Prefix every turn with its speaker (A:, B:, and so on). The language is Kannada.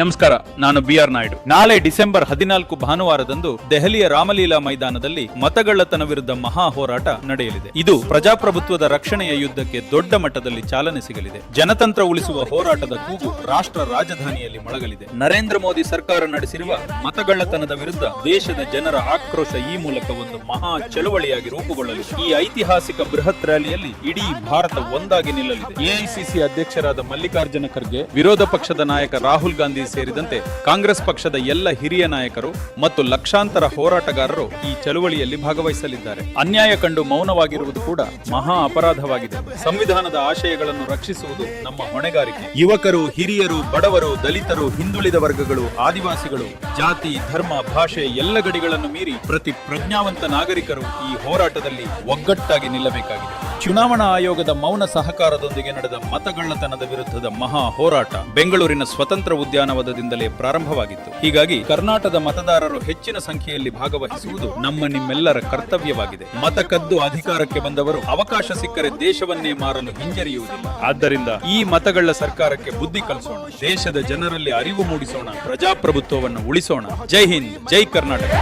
A: ನಮಸ್ಕಾರ, ನಾನು ಬಿ ಆರ್ ನಾಯ್ಡು. ನಾಳೆ ಡಿಸೆಂಬರ್ ಹದಿನಾಲ್ಕು ಭಾನುವಾರದಂದು ದೆಹಲಿಯ ರಾಮಲೀಲಾ ಮೈದಾನದಲ್ಲಿ ಮತಗಳ್ಳತನ ವಿರುದ್ಧ ಮಹಾ ಹೋರಾಟ ನಡೆಯಲಿದೆ. ಇದು ಪ್ರಜಾಪ್ರಭುತ್ವದ ರಕ್ಷಣೆಯ ಯುದ್ಧಕ್ಕೆ ದೊಡ್ಡ ಮಟ್ಟದಲ್ಲಿ ಚಾಲನೆ ಸಿಗಲಿದೆ. ಜನತಂತ್ರ ಉಳಿಸುವ ಹೋರಾಟದ ಕೂಗು ರಾಷ್ಟ್ರ ರಾಜಧಾನಿಯಲ್ಲಿ ಮೊಳಗಲಿದೆ. ನರೇಂದ್ರ ಮೋದಿ ಸರ್ಕಾರ ನಡೆಸಿರುವ ಮತಗಳ್ಳತನದ ವಿರುದ್ಧ ದೇಶದ ಜನರ ಆಕ್ರೋಶ ಈ ಮೂಲಕ ಒಂದು ಮಹಾ ಚಳವಳಿಯಾಗಿ ರೂಪುಗೊಳ್ಳಲಿದೆ. ಈ ಐತಿಹಾಸಿಕ ಬೃಹತ್ ರ್ಯಾಲಿಯಲ್ಲಿ ಇಡೀ ಭಾರತ ಒಂದಾಗಿ ನಿಲ್ಲಲಿದೆ. ಎಐಸಿಸಿ ಅಧ್ಯಕ್ಷರಾದ ಮಲ್ಲಿಕಾರ್ಜುನ ಖರ್ಗೆ, ವಿರೋಧ ಪಕ್ಷದ ನಾಯಕ ರಾಹುಲ್ ಗಾಂಧಿ ಸೇರಿದಂತೆ ಕಾಂಗ್ರೆಸ್ ಪಕ್ಷದ ಎಲ್ಲ ಹಿರಿಯ ನಾಯಕರು ಮತ್ತು ಲಕ್ಷಾಂತರ ಹೋರಾಟಗಾರರು ಈ ಚಳುವಳಿಯಲ್ಲಿ ಭಾಗವಹಿಸಲಿದ್ದಾರೆ. ಅನ್ಯಾಯ ಕಂಡು ಮೌನವಾಗಿರುವುದು ಕೂಡ ಮಹಾ ಅಪರಾಧವಾಗಿದೆ. ಸಂವಿಧಾನದ ಆಶಯಗಳನ್ನು ರಕ್ಷಿಸುವುದು ನಮ್ಮ ಹೊಣೆಗಾರಿಕೆ. ಯುವಕರು, ಹಿರಿಯರು, ಬಡವರು, ದಲಿತರು, ಹಿಂದುಳಿದ ವರ್ಗಗಳು, ಆದಿವಾಸಿಗಳು, ಜಾತಿ, ಧರ್ಮ, ಭಾಷೆ ಎಲ್ಲ ಗಡಿಗಳನ್ನು ಮೀರಿ ಪ್ರತಿ ಪ್ರಜ್ಞಾವಂತ ನಾಗರಿಕರು ಈ ಹೋರಾಟದಲ್ಲಿ ಒಗ್ಗಟ್ಟಾಗಿ ನಿಲ್ಲಬೇಕಾಗಿದೆ. ಚುನಾವಣಾ ಆಯೋಗದ ಮೌನ ಸಹಕಾರದೊಂದಿಗೆ ನಡೆದ ಮತಗಳ್ಳತನದ ವಿರುದ್ಧದ ಮಹಾ ಹೋರಾಟ ಬೆಂಗಳೂರಿನ ಸ್ವತಂತ್ರ ಉದ್ಯಾನವನದಿಂದಲೇ ಪ್ರಾರಂಭವಾಗಿತ್ತು. ಹೀಗಾಗಿ ಕರ್ನಾಟಕದ ಮತದಾರರು ಹೆಚ್ಚಿನ ಸಂಖ್ಯೆಯಲ್ಲಿ ಭಾಗವಹಿಸುವುದು ನಮ್ಮ ನಿಮ್ಮೆಲ್ಲರ ಕರ್ತವ್ಯವಾಗಿದೆ. ಮತ ಕದ್ದು ಅಧಿಕಾರಕ್ಕೆ ಬಂದವರು ಅವಕಾಶ ಸಿಕ್ಕರೆ ದೇಶವನ್ನೇ ಮಾರಲು ಹಿಂಜರಿಯುವುದಿಲ್ಲ. ಆದ್ದರಿಂದ ಈ ಮತಗಳ್ಳ ಸರ್ಕಾರಕ್ಕೆ ಬುದ್ಧಿ ಕಲಿಸೋಣ. ದೇಶದ ಜನರಲ್ಲಿ ಅರಿವು ಮೂಡಿಸೋಣ. ಪ್ರಜಾಪ್ರಭುತ್ವವನ್ನು ಉಳಿಸೋಣ. ಜೈ ಹಿಂದ್, ಜೈ ಕರ್ನಾಟಕ.